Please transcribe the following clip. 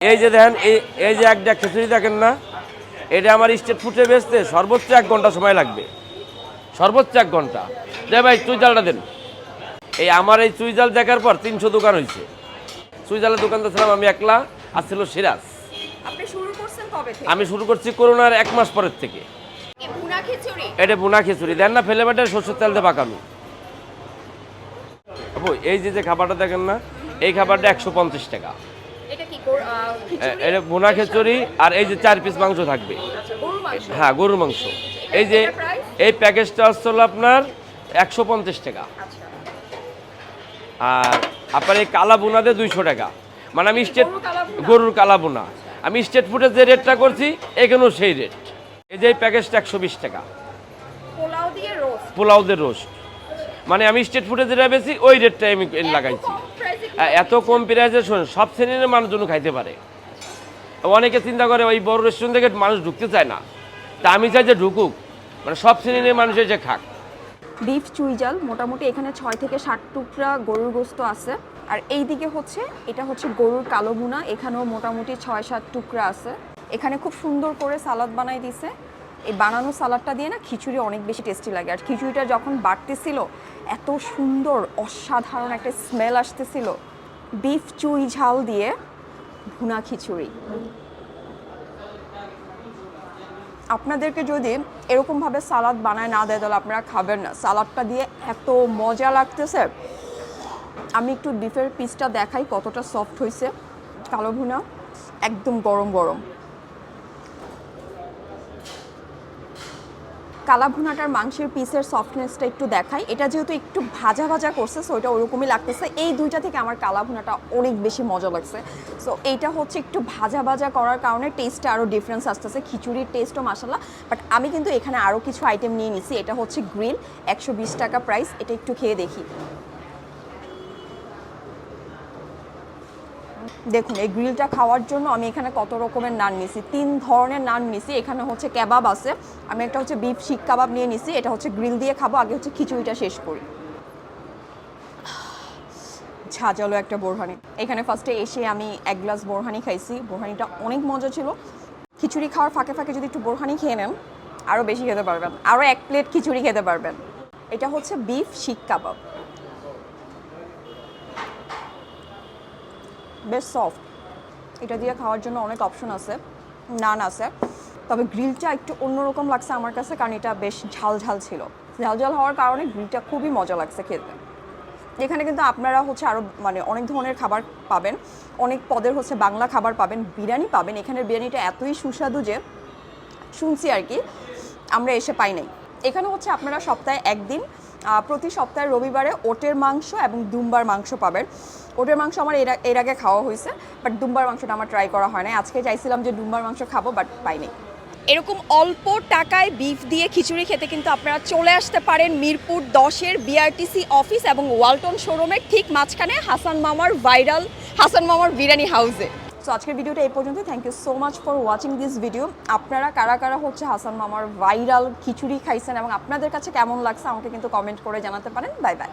এই যে দেখেন এই এই যে একটা খিচুড়ি দেখেন না এটা আমার স্টেট ফুটে বেচতে সর্বোচ্চ এক ঘণ্টা সময় লাগবে। সর্বোচ্চ এক ঘণ্টা। দে ভাই চুই জালটা দেন। এই আমার এই চুই জাল দেখার পর তিনশো দোকান হয়েছে চুই জালের দোকানদার ছিলাম আমি একলা আর ছিল সিরাজ। আমি শুরু করছি করোনার এক মাস পরের থেকে। এটা বোনা খিচুড়ি। দেন না ফেলে বেটে সর্ষের তেল দিয়ে পাকানো এই যে যে খাবারটা দেখেন না এই খাবারটা একশো পঞ্চাশ টাকা। এটা বোনা খিচুড়ি আর এই যে চার পিস মাংস থাকবে। আচ্ছা, হ্যাঁ গরুর মাংস। এই যে এই প্যাকেজটা হলো আপনার একশো পঞ্চাশ টাকা। আচ্ছা। আর আপনার এই কালা বোনাতে দুইশো টাকা। মানে আমি স্টেট গরুর কালা বোনা আমি স্টেট ফুডে যে রেটটা করছি এখানেও সেই রেট। এই যে এই প্যাকেজটা একশো বিশ টাকা। পোলাও দিয়ে রোস্ট পোলাওদের রোস্ট মানে আমি স্টেট ফুডে যেটা বেশি ওই রেটটাই আমি লাগাইছি। এত কম প্রাইসে সব শ্রেণির মানুষজন খাইতে পারে। অনেকে চিন্তা করে ওই বড় রেস্টুরেন্ট থেকে মানুষ ঢুকতে চায় না। তা আমি চাই যে ঢুকুক মানে সব শ্রেণির মানুষ এসে খাক। বিফ চুইজাল মোটামুটি এখানে ছয় থেকে ষাট টুকরা গরুর গোস্ত আছে। আর এই দিকে হচ্ছে, এটা হচ্ছে গরুর কালো বুনা এখানেও মোটামুটি ছয় সাত টুকরা আছে। এখানে খুব সুন্দর করে সালাদ বানাই দিছে। এই বানানো সালাদটা দিয়ে না খিচুড়ি অনেক বেশি টেস্টি লাগে। আর খিচুড়িটা যখন বাড়তেছিল, এত সুন্দর, অসাধারণ একটা স্মেল আসতেছিল। বিফ চুই ঝাল দিয়ে ভুনা খিচুড়ি। আপনাদেরকে যদি এরকমভাবে সালাদ বানায় না দেয়, তাহলে আপনারা খাবেন না। সালাদটা দিয়ে এত মজা লাগতেছে। আমি একটু বিফের পিসটা দেখাই কতটা সফট হয়েছে কালো ভুনা, একদম গরম গরম। কালা ভুনাটার মাংসের পিসের সফটনেসটা একটু দেখাই। এটা যেহেতু একটু ভাজা ভাজা করছে সো এটা ওরকমই লাগতেছে। এই দুইটা থেকে আমার কালা ভুনাটা অনেক বেশি মজা লাগছে। সো এইটা হচ্ছে একটু ভাজা ভাজা করার কারণে টেস্টটা আরও ডিফারেন্স আসতেছে, খিচুড়ির টেস্টও মাসাল্লাহ বাট আমি কিন্তু এখানে আরও কিছু আইটেম নিয়ে নিছি, এটা হচ্ছে গ্রিল একশো বিশ টাকা প্রাইস এটা একটু খেয়ে দেখি। দেখুন, এই গ্রিলটা খাওয়ার জন্য আমি এখানে কত রকমের নান নিছি? তিন ধরনের নান নিছি। এখানে হচ্ছে কেবাব আছে। আমি একটা হচ্ছে বিফ শিক কাবাব নিয়ে নিছি। এটা হচ্ছে গ্রিল দিয়ে খাব। আগে হচ্ছে খিচুড়িটা শেষ করি। ঝাঁঝালো একটা বোরহানি। এখানে ফার্স্টে এসে আমি এক গ্লাস বোরহানি খাইছি। বোরহানিটা অনেক মজা ছিল। খিচুড়ি খাওয়ার ফাঁকে ফাঁকে যদি একটু বোরহানি খেয়ে নেন আরও বেশি খেতে পারবেন। আরও এক প্লেট খিচুড়ি খেতে পারবেন। এটা হচ্ছে বিফ শিক কাবাব। বেশ সফট এটা দিয়ে খাওয়ার জন্য অনেক অপশন আছে নান আছে। তবে গ্রিলটা একটু অন্যরকম লাগছে আমার কাছে, কারণ এটা বেশ ঝাল ঝাল ছিল। ঝাল ঝাল হওয়ার কারণে গ্রিলটা খুবই মজা লাগছে খেতে। এখানে কিন্তু আপনারা হচ্ছে আরও মানে অনেক ধরনের খাবার পাবেন। অনেক পদের হচ্ছে বাংলা খাবার পাবেন, বিরিয়ানি পাবেন। এখানের বিরিয়ানিটা এতই সুস্বাদু যে শুনছি আর কি, আমরা এসে পাই নাই। এখানে হচ্ছে আপনারা সপ্তাহে একদিন প্রতি সপ্তাহে রবিবারে ওটের মাংস এবং দুম্বার মাংস পাবেন। ওটের মাংস আমার এর এর আগে খাওয়া হয়েছে বাট দুম্বার মাংসটা আমার ট্রাই করা হয় না আজকে চাইছিলাম যে দুম্বার মাংস খাব বাট পাইনি। এরকম অল্প টাকায় বিফ দিয়ে খিচুড়ি খেতে কিন্তু আপনারা চলে আসতে পারেন মিরপুর দশের বিআরটিসি অফিস এবং ওয়ালটন শোরুমের ঠিক মাঝখানে হাসান মামার ভাইরাল হাসান মামার বিরিয়ানি হাউসে সো আজকের ভিডিওটা এই পর্যন্ত thank you so much for watching this video আপনারা কারা কারা হচ্ছে হাসান মামার ভাইরাল খিচুড়ি খাইছেন এবং আপনাদের কাছে কেমন লাগছে আমাকে কিন্তু কমেন্ট করে জানাতে পারেন। Bye bye